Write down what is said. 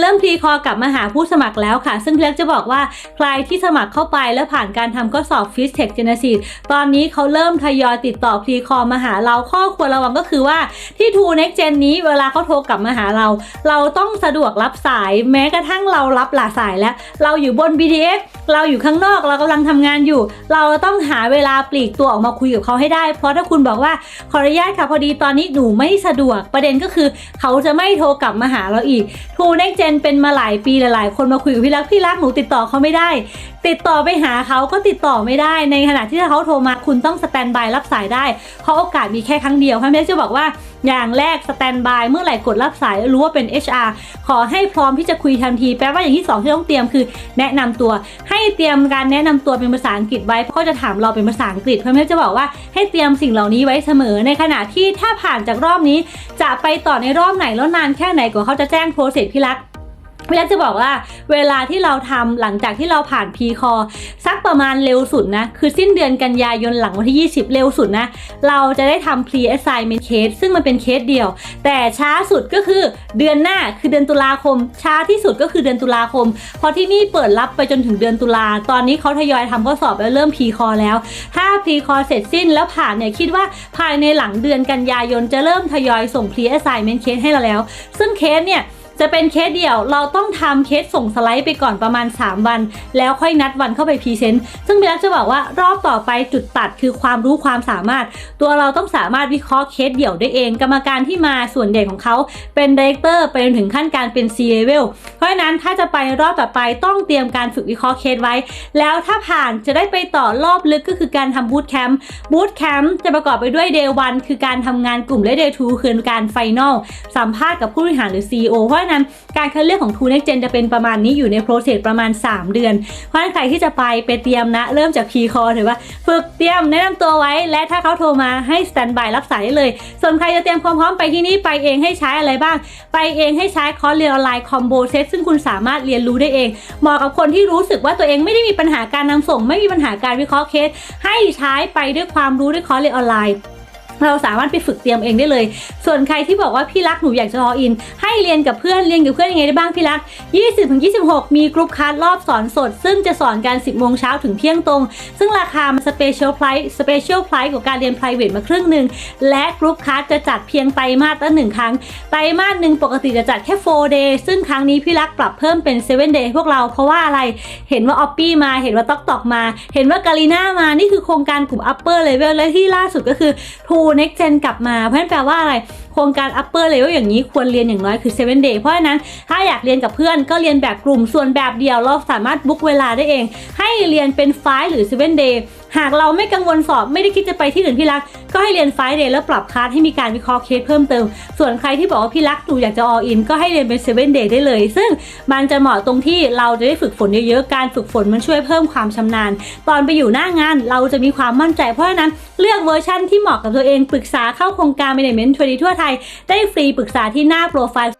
เริ่มพรีคอกลับมาหาผู้สมัครแล้วค่ะ ซึ่งพี่เล็กจะบอกว่าใครที่สมัครเข้าไปแล้วผ่านการทำข้อสอบฟิสเทคเจเนซิสตอนนี้เขาเริ่มทยอยติดต่อพรีคอมาหาเราข้อควรระวังก็คือว่าที่ True Next Gen นี้เวลาเขาโทรกลับมาหาเรา เราต้องสะดวกรับสายแม้กระทั่งเรารับหลาสายแล้ว เราอยู่บน BTS เราอยู่ข้างนอกเรากำลังทำงานอยู่ เราต้องหาเวลาปลีกตัวออกมาคุยกับเขาให้ได้ เพราะถ้าคุณบอกว่าขออนุญาตค่ะพอดีตอนนี้หนูไม่สะดวกประเด็นก็คือ เขาจะไม่โทรกลับมาหาเราอีก True Next Gen เเป็นมาหลายปีหลายๆ คนมาคุยกับพี่รักพี่รักหนูติดต่อเขาไม่ได้ ติดต่อไปหาเขาก็ติดต่อไม่ได้ ในขณะที่ถ้าเขาโทรมาคุณต้องสแตนบายรับสายได้เพราะโอกาสมีแค่ครั้งเดียวพี่เล็กจะบอกว่าอย่างแรกสแตนบายเมื่อไหร่กดรับสายรู้ว่าเป็น HR ขอให้พร้อมที่จะคุยทันที แปลว่าอย่างที่สองที่ต้องเตรียมคือ แนะนำตัว ให้เตรียมการแนะนำตัวเป็นภาษาอังกฤษไว้เพราะเขาจะถามเราเป็นภาษาอังกฤษเพื่อนๆจะบอกว่าให้เตรียมสิ่งเหล่านี้ไว้เสมอ ในขณะที่ถ้าผ่านจากรอบนี้ จะไปต่อในรอบไหนแล้วนานแค่ไหนกว่าเขาจะแจ้งโปรเซสพี่รัก พี่รักจะบอกว่าเวลาที่เราทำหลังจากที่เราผ่านพีคอสักประมาณเร็วสุดนะคือสิ้นเดือนกันยายนหลังวันที่ 20 เร็วสุดนะ เราจะได้ทำ pre assignment case ซึ่งมันเป็นเคสเดียว แต่ช้าสุดก็คือเดือนหน้าคือเดือนตุลาคม ช้าที่สุดก็คือเดือนตุลาคม เพราะที่นี่เปิดรับไปจนถึงเดือนตุลาตอนนี้เขาทยอยทำข้อสอบแล้วเริ่มพีคอแล้ว ถ้าพีคอเสร็จสิ้นแล้วผ่านเนี่ยคิดว่าภายในหลังเดือนกันยายนจะเริ่มทยอยส่ง pre assignment case ให้เราแล้ว ซึ่งเคสเนี่ย จะเป็นเคสเดียวเราต้องทำเคสส่งสไลด์ไปก่อนประมาณ 3 วัน แล้วค่อยนัดวันเข้าไปพรีเซนต์ซึ่งพี่รักจะบอกว่ารอบต่อไปจุดตัดคือความรู้ความสามารถ ตัวเราต้องสามารถวิเคราะห์เคสเดี่ยวได้เอง กรรมการที่มาส่วนใหญ่ของเขาเป็นดีเรคเตอร์ไปจนถึงขั้นการเป็น C level เพราะฉะนั้นถ้าจะไปรอบต่อไปต้องเตรียมการฝึกวิเคราะห์เคสไว้ แล้วถ้าผ่านจะได้ไปต่อรอบลึกก็คือการทำบูตแคมป์บูตแคมป์จะประกอบไปด้วย day 1คือการทำงานกลุ่มและ day 2คือการไฟนอลสัมภาษณ์กับผู้บริหารหรือ CEO เพราะนั้น การคัดเลือกของ True Next Gen จะเป็นประมาณนี้อยู่ในโปรเซสประมาณ 3 เดือน เพราะฉะนั้นใครที่จะไปไปเตรียมนะ เริ่มจาก P call ถือว่าฝึกเตรียมแนะนำตัวไว้ และถ้าเขาโทรมาให้ stand by รับสายได้เลย ส่วนใครจะเตรียมความพร้อมไปที่นี่ไปเองให้ใช้อะไรบ้าง ไปเองให้ใช้คอร์สเรียนออนไลน์คอมโบเซตซึ่งคุณสามารถเรียนรู้ได้เอง เหมาะกับคนที่รู้สึกว่าตัวเองไม่ได้มีปัญหาการนำส่ง ไม่มีปัญหาการวิเคราะห์เคส ให้ใช้ไปด้วยความรู้ด้วยคอร์สเรียนออนไลน์ เราสามารถไปฝึกเตรียมเองได้เลย ส่วนใครที่บอกว่าพี่รักหนูอยากจะออิน ให้เรียนกับเพื่อนเรียนกับเพื่อนยังไงได้บ้างพี่รัก 20-26 มีกรุ๊ปคลาสรอบสอนสด ซึ่งจะสอนกัน10 โมงเช้าถึงเที่ยงตรง ซึ่งราคามันสเปเชียลไพรส์สเปเชียลไพรส์กว่าการเรียน private มาครึ่งหนึ่ง และกรุ๊ปคลาสจะจัดเพียงไตรมาสละหนึ่งครั้ง ไตรมาสหนึ่งปกติจะจัดแค่4 day ซึ่งครั้งนี้พี่รักปรับเพิ่มเป็น 7 day พวกเราเพราะว่าอะไรเห็นว่าออปปี้มาเห็นว่าต๊อกตอกมา เห็นว่ากาลีน่ามานี่คือโครงการกลุ่ม upper level และที่ล่าสุดก็คือ True Next Gen กลับมา เพราะฉะนั้นแปลว่าอะไร โครงการ upper level อย่างนี้ควรเรียนอย่างน้อยคือ 7 day เพราะฉะนั้นถ้าอยากเรียนกับเพื่อนก็เรียนแบบกลุ่มส่วนแบบเดียวเราสามารถบุ๊กเวลาได้เอง ให้เรียนเป็น5หรือ 7 day หากเราไม่กังวลสอบไม่ได้คิดจะไปที่อื่นพี่รัก ก็ให้เรียน5 day แล้วปรับคลาสให้มีการวิเคราะห์เคสเพิ่มเติม ส่วนใครที่บอกว่าพี่รักหนูอยากจะ all in ก็ให้เรียนเป็น7 day ได้เลย ซึ่งมันจะเหมาะตรงที่เราจะได้ฝึกฝนเยอะๆ การฝึกฝนมันช่วยเพิ่มความชำนาญ ตอนไปอยู่หน้างานเราจะมีความมั่นใจเพราะฉะนั้นเลือกเวอร์ชั่นที่เหมาะกับตัวเองปรึกษาเข้าโครงการ Management ทวดีทั่วไทย ได้ฟรีปรึกษาที่หน้าโปรไฟล์